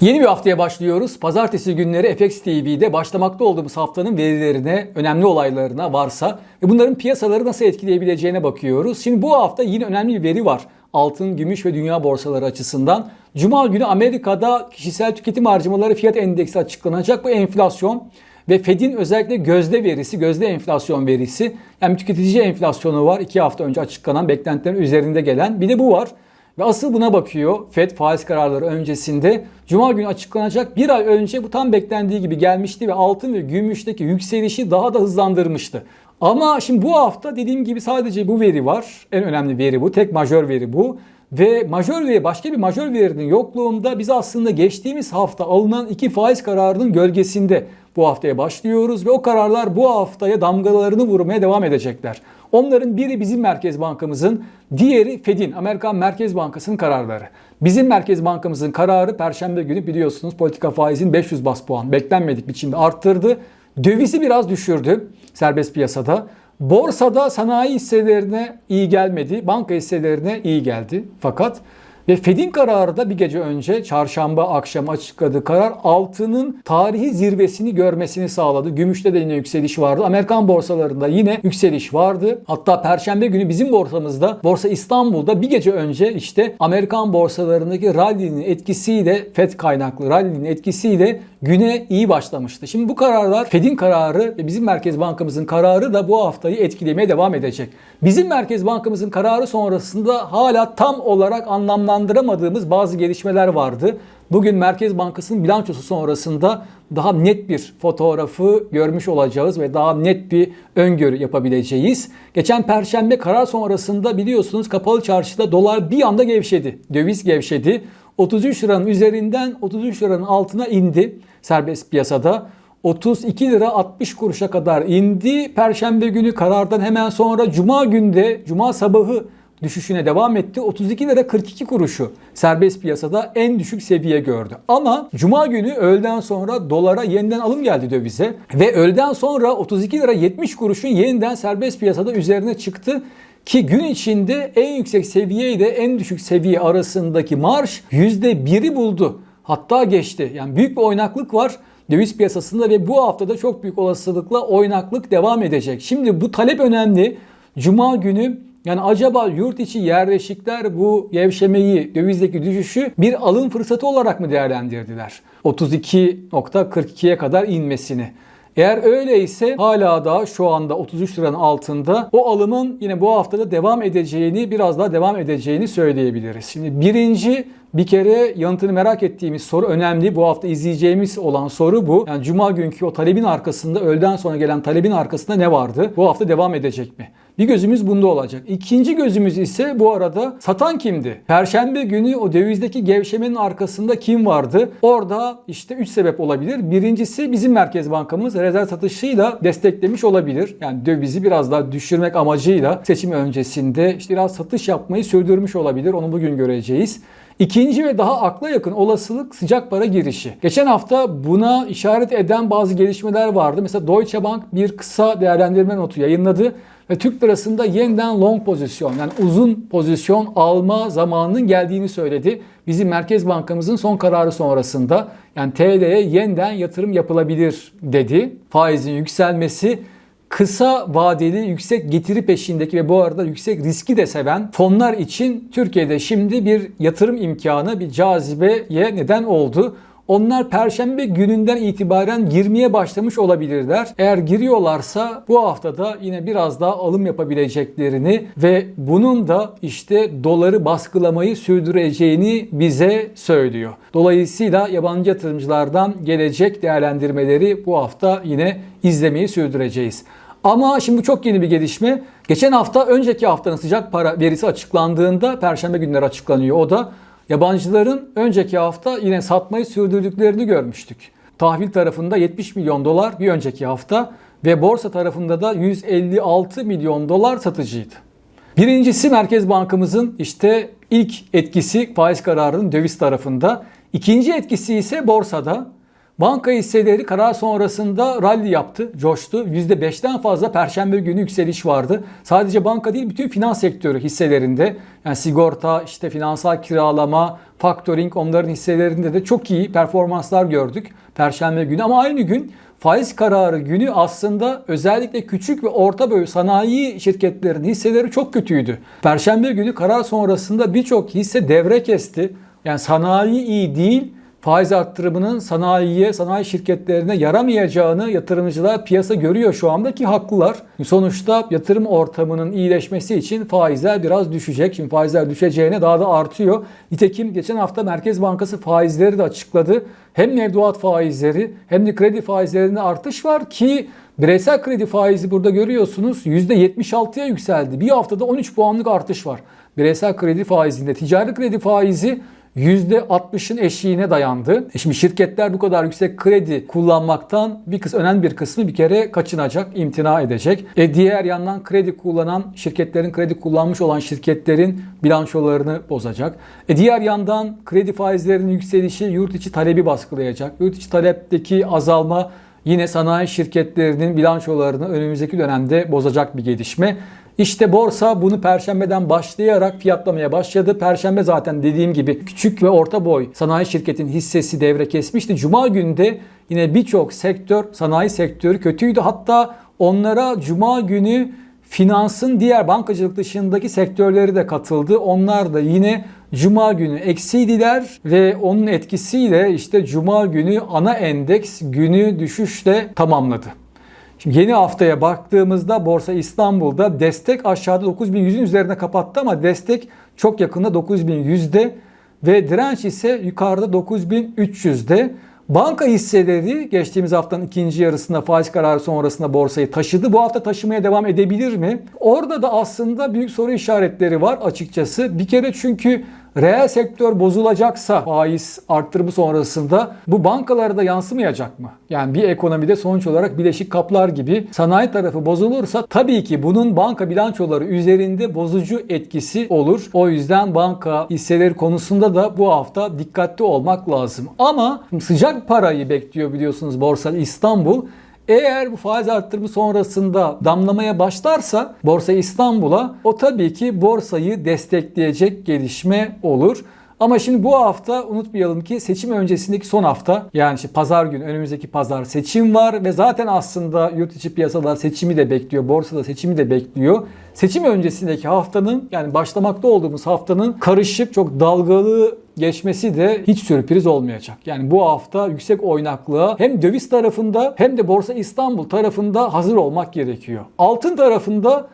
Yeni bir haftaya başlıyoruz. Pazartesi günleri FX TV'de başlamakta olduğumuz haftanın verilerine, önemli olaylarına varsa ve bunların piyasaları nasıl etkileyebileceğine bakıyoruz. Şimdi bu hafta yine önemli bir veri var. Altın, gümüş ve dünya borsaları açısından. Cuma günü Amerika'da kişisel tüketim harcamaları fiyat endeksi açıklanacak. Bu enflasyon ve Fed'in özellikle gözde verisi, gözde enflasyon verisi. Yani tüketici enflasyonu var. iki hafta önce açıklanan beklentilerin üzerinde gelen. Bir de bu var. Ve asıl buna bakıyor Fed faiz kararları öncesinde. Cuma günü açıklanacak bir ay önce bu tam beklendiği gibi gelmişti ve altın ve gümüşteki yükselişi daha da hızlandırmıştı. Ama şimdi bu hafta dediğim gibi sadece bu veri var. En önemli veri bu. Tek majör veri bu. Ve majör veri başka bir majör verinin yokluğunda biz aslında geçtiğimiz hafta alınan iki faiz kararının gölgesinde bu haftaya başlıyoruz ve o kararlar bu haftaya damgalarını vurmaya devam edecekler. Onların biri bizim Merkez Bankamızın, diğeri Fed'in, Amerikan Merkez Bankası'nın kararları. Bizim Merkez Bankamızın kararı Perşembe günü biliyorsunuz politika faizin 500 bas puan beklenmedik biçimde arttırdı. Dövizi biraz düşürdü serbest piyasada. Borsada sanayi hisselerine iyi gelmedi, banka hisselerine iyi geldi. Fakat ve Fed'in kararı da bir gece önce çarşamba akşamı açıkladığı karar altının tarihi zirvesini görmesini sağladı. Gümüşte de yine yükseliş vardı. Amerikan borsalarında yine yükseliş vardı. Hatta perşembe günü bizim borsamızda Borsa İstanbul'da bir gece önce işte Amerikan borsalarındaki rally'nin etkisiyle Fed kaynaklı rally'nin etkisiyle güne iyi başlamıştı. Şimdi bu kararlar Fed'in kararı ve bizim Merkez Bankamızın kararı da bu haftayı etkilemeye devam edecek. Bizim Merkez Bankamızın kararı sonrasında hala tam olarak anlamlandıramadığımız bazı gelişmeler vardı. Bugün Merkez Bankası'nın bilançosu sonrasında daha net bir fotoğrafı görmüş olacağız ve daha net bir öngörü yapabileceğiz. Geçen perşembe karar sonrasında biliyorsunuz kapalı çarşıda dolar bir anda gevşedi. Döviz gevşedi. 33 liranın üzerinden 33 liranın altına indi serbest piyasada. 32 lira 60 kuruşa kadar indi. Perşembe günü karardan hemen sonra cuma günde cuma sabahı düşüşüne devam etti. 32 lira 42 kuruşu serbest piyasada en düşük seviye gördü. Ama cuma günü öğleden sonra dolara yeniden alım geldi dövize ve öğleden sonra 32 lira 70 kuruşun yeniden serbest piyasada üzerine çıktı. Ki gün içinde en yüksek seviye ile en düşük seviye arasındaki marş %1'i buldu. Hatta geçti. Yani büyük bir oynaklık var döviz piyasasında ve bu haftada çok büyük olasılıkla oynaklık devam edecek. Şimdi bu talep önemli. Cuma günü yani acaba yurt içi yerleşikler bu gevşemeyi, dövizdeki düşüşü bir alım fırsatı olarak mı değerlendirdiler? 32.42'ye kadar inmesini. Eğer öyleyse hala da şu anda 33 liranın altında o alımın yine bu haftada devam edeceğini, biraz daha devam edeceğini söyleyebiliriz. Şimdi birinci bir kere yanıtını merak ettiğimiz soru önemli. Bu hafta izleyeceğimiz olan soru bu. Yani cuma günkü o talebin arkasında, öğleden sonra gelen talebin arkasında ne vardı? Bu hafta devam edecek mi? Bir gözümüz bunda olacak. İkinci gözümüz ise bu arada satan kimdi? Perşembe günü o dövizdeki gevşemenin arkasında kim vardı? Orada işte 3 sebep olabilir. Birincisi bizim Merkez Bankamız rezerv satışıyla desteklemiş olabilir. Yani dövizi biraz daha düşürmek amacıyla seçim öncesinde işte biraz satış yapmayı sürdürmüş olabilir. Onu bugün göreceğiz. İkinci ve daha akla yakın olasılık sıcak para girişi. Geçen hafta buna işaret eden bazı gelişmeler vardı. Mesela Deutsche Bank bir kısa değerlendirme notu yayınladı ve Türk lirasında yeniden long pozisyon yani uzun pozisyon alma zamanının geldiğini söyledi. Bizim Merkez Bankamızın son kararı sonrasında yani TL'ye yeniden yatırım yapılabilir dedi. Faizin yükselmesi kısa vadeli yüksek getiri peşindeki ve bu arada yüksek riski de seven fonlar için Türkiye'de şimdi bir yatırım imkanı, bir cazibeye neden oldu. Onlar perşembe gününden itibaren girmeye başlamış olabilirler. Eğer giriyorlarsa bu haftada yine biraz daha alım yapabileceklerini ve bunun da işte doları baskılamayı sürdüreceğini bize söylüyor. Dolayısıyla yabancı yatırımcılardan gelecek değerlendirmeleri bu hafta yine izlemeyi sürdüreceğiz. Ama şimdi bu çok yeni bir gelişme. Geçen hafta önceki haftanın sıcak para verisi açıklandığında perşembe günleri açıklanıyor o da. Yabancıların önceki hafta yine satmayı sürdürdüklerini görmüştük. Tahvil tarafında 70 milyon dolar bir önceki hafta ve borsa tarafında da 156 milyon dolar satıcıydı. Birincisi Merkez Bankamızın işte ilk etkisi faiz kararının döviz tarafında. İkinci etkisi ise borsada. Banka hisseleri karar sonrasında rally yaptı, coştu. %5'ten fazla perşembe günü yükseliş vardı. Sadece banka değil bütün finans sektörü hisselerinde yani sigorta, işte finansal kiralama, factoring onların hisselerinde de çok iyi performanslar gördük perşembe günü. Ama aynı gün faiz kararı günü aslında özellikle küçük ve orta boy sanayi şirketlerinin hisseleri çok kötüydü. Perşembe günü karar sonrasında birçok hisse devre kesti. Yani sanayi iyi değil, faiz arttırımının sanayiye, sanayi şirketlerine yaramayacağını yatırımcılar piyasa görüyor şu anda ki haklılar. Sonuçta yatırım ortamının iyileşmesi için faizler biraz düşecek. Şimdi faizler düşeceğine daha da artıyor. Nitekim geçen hafta Merkez Bankası faizleri de açıkladı. Hem mevduat faizleri hem de kredi faizlerinde artış var ki bireysel kredi faizi burada görüyorsunuz %76'ya yükseldi. Bir haftada 13 puanlık artış var. Bireysel kredi faizinde ticari kredi faizi %60'ın eşiğine dayandı. E şimdi şirketler bu kadar yüksek kredi kullanmaktan bir kız önemli bir kısmı bir kere kaçınacak, imtina edecek. E diğer yandan kredi kullanan şirketlerin kredi kullanmış olan şirketlerin bilançolarını bozacak. E diğer yandan kredi faizlerinin yükselişi yurt içi talebi baskılayacak. Yurt içi talepteki azalma yine sanayi şirketlerinin bilançolarını önümüzdeki dönemde bozacak bir gelişme. İşte borsa bunu perşembeden başlayarak fiyatlamaya başladı. Perşembe zaten dediğim gibi küçük ve orta boy sanayi şirketin hissesi devre kesmişti. Cuma günü de yine birçok sektör, sanayi sektörü kötüydü. Hatta onlara cuma günü finansın diğer bankacılık dışındaki sektörleri de katıldı. Onlar da yine Cuma günü eksiydiler ve onun etkisiyle işte Cuma günü ana endeks günü düşüşle tamamladı. Şimdi yeni haftaya baktığımızda Borsa İstanbul'da destek aşağıda 9100'ün üzerine kapattı ama destek çok yakında 9100'de ve direnç ise yukarıda 9300'de. Banka hisseleri geçtiğimiz haftanın ikinci yarısında faiz kararı sonrasında borsayı taşıdı. Bu hafta taşımaya devam edebilir mi? Orada da aslında büyük soru işaretleri var açıkçası. Bir kere çünkü reel sektör bozulacaksa faiz arttırımı sonrasında bu bankalara da yansımayacak mı? Yani bir ekonomide sonuç olarak bileşik kaplar gibi sanayi tarafı bozulursa tabii ki bunun banka bilançoları üzerinde bozucu etkisi olur. O yüzden banka hisseleri konusunda da bu hafta dikkatli olmak lazım. Ama sıcak parayı bekliyor biliyorsunuz Borsa İstanbul. Eğer bu faiz arttırımı sonrasında damlamaya başlarsa Borsa İstanbul'a o tabii ki borsayı destekleyecek gelişme olur. Ama şimdi bu hafta unutmayalım ki seçim öncesindeki son hafta yani işte pazar günü önümüzdeki pazar seçim var ve zaten aslında yurt içi piyasalar seçimi de bekliyor, borsada seçimi de bekliyor. Seçim öncesindeki haftanın yani başlamakta olduğumuz haftanın karışık, çok dalgalı geçmesi de hiç sürpriz olmayacak. Yani bu hafta yüksek oynaklığa hem döviz tarafında hem de Borsa İstanbul tarafında hazır olmak gerekiyor. Altın tarafında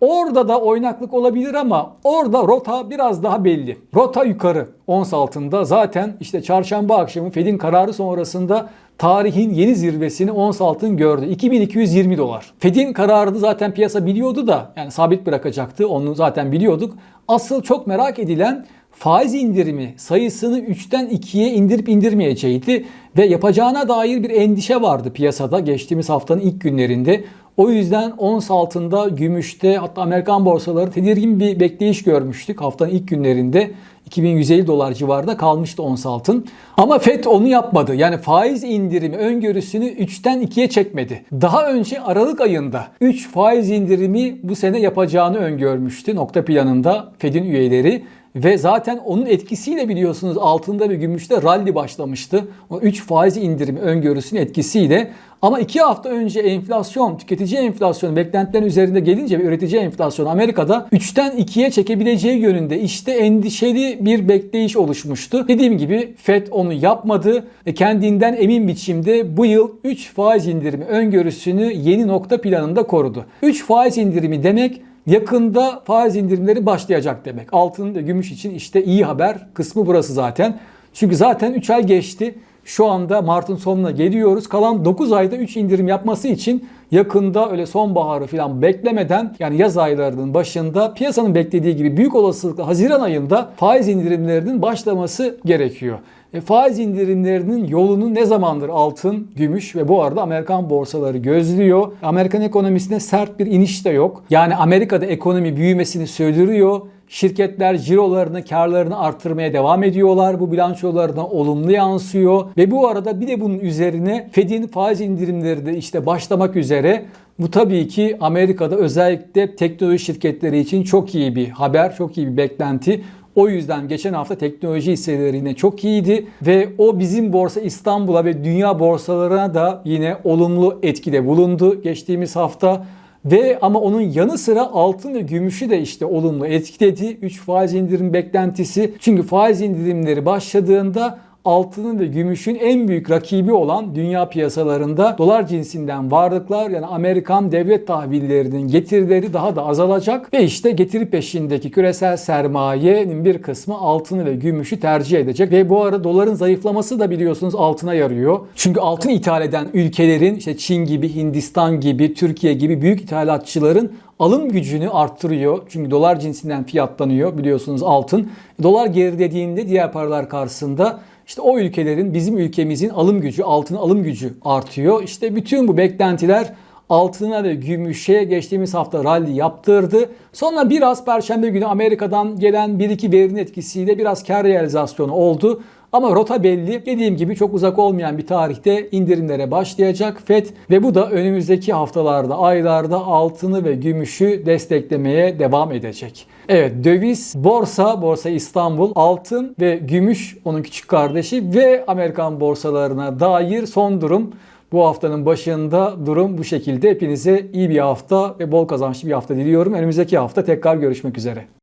Orada da oynaklık olabilir ama orada rota biraz daha belli. Rota yukarı ons altında zaten işte çarşamba akşamı Fed'in kararı sonrasında tarihin yeni zirvesini ons altın gördü. 2220 dolar. Fed'in kararını zaten piyasa biliyordu da yani sabit bırakacaktı onu zaten biliyorduk. Asıl çok merak edilen faiz indirimi sayısını 3'ten 2'ye indirip indirmeyeceğiydi ve yapacağına dair bir endişe vardı piyasada geçtiğimiz haftanın ilk günlerinde. O yüzden ons altında, gümüşte hatta Amerikan borsaları tedirgin bir bekleyiş görmüştük haftanın ilk günlerinde. 2150 dolar civarında kalmıştı ons altın. Ama FED onu yapmadı. Yani faiz indirimi öngörüsünü 3'ten 2'ye çekmedi. Daha önce Aralık ayında 3 faiz indirimi bu sene yapacağını öngörmüştü nokta planında FED'in üyeleri. Ve zaten onun etkisiyle biliyorsunuz altında ve gümüşte rally başlamıştı. O 3 faiz indirimi öngörüsünün etkisiyle. Ama 2 hafta önce enflasyon, tüketici enflasyonu beklentilerin üzerinde gelince ve üretici enflasyonu Amerika'da 3'ten 2'ye çekebileceği yönünde işte endişeli bir bekleyiş oluşmuştu. Dediğim gibi FED onu yapmadı ve kendinden emin biçimde bu yıl 3 faiz indirimi öngörüsünü yeni nokta planında korudu. 3 faiz indirimi demek yakında faiz indirimleri başlayacak demek. Altın ve gümüş için işte iyi haber kısmı burası zaten. Çünkü zaten 3 ay geçti. Şu anda Mart'ın sonuna geliyoruz. Kalan 9 ayda 3 indirim yapması için yakında öyle sonbaharı falan beklemeden yani yaz aylarının başında piyasanın beklediği gibi büyük olasılıkla Haziran ayında faiz indirimlerinin başlaması gerekiyor. E, faiz indirimlerinin yolunu ne zamandır altın, gümüş ve bu arada Amerikan borsaları gözlüyor. Amerikan ekonomisinde sert bir iniş de yok. Yani Amerika'da ekonomi büyümesini sürdürüyor. Şirketler cirolarını, karlarını arttırmaya devam ediyorlar. Bu bilançolarına olumlu yansıyor. Ve bu arada bir de bunun üzerine Fed'in faiz indirimleri de işte başlamak üzere. Bu tabii ki Amerika'da özellikle teknoloji şirketleri için çok iyi bir haber, çok iyi bir beklenti. O yüzden geçen hafta teknoloji hisseleri yine çok iyiydi ve o bizim borsa İstanbul'a ve dünya borsalarına da yine olumlu etkide bulundu geçtiğimiz hafta. Ve ama onun yanı sıra altın ve gümüşü de işte olumlu etkiledi. 3 faiz indirim beklentisi. Çünkü faiz indirimleri başladığında altının ve gümüşün en büyük rakibi olan dünya piyasalarında dolar cinsinden varlıklar yani Amerikan devlet tahvillerinin getirileri daha da azalacak ve işte getiri peşindeki küresel sermayenin bir kısmı altını ve gümüşü tercih edecek ve bu ara doların zayıflaması da biliyorsunuz altına yarıyor. Çünkü altın ithal eden ülkelerin işte Çin gibi, Hindistan gibi, Türkiye gibi büyük ithalatçıların alım gücünü arttırıyor. Çünkü dolar cinsinden fiyatlanıyor biliyorsunuz altın. Dolar gerilediğinde diğer paralar karşısında işte o ülkelerin bizim ülkemizin alım gücü, altın alım gücü artıyor. İşte bütün bu beklentiler altına ve gümüşe geçtiğimiz hafta rally yaptırdı. Sonra biraz perşembe günü Amerika'dan gelen bir iki verinin etkisiyle biraz kar realizasyonu oldu. Ama rota belli. Dediğim gibi çok uzak olmayan bir tarihte indirimlere başlayacak FED ve bu da önümüzdeki haftalarda, aylarda altını ve gümüşü desteklemeye devam edecek. Evet döviz, borsa, borsa İstanbul, altın ve gümüş onun küçük kardeşi ve Amerikan borsalarına dair son durum bu haftanın başında durum bu şekilde. Hepinize iyi bir hafta ve bol kazançlı bir hafta diliyorum. Önümüzdeki hafta tekrar görüşmek üzere.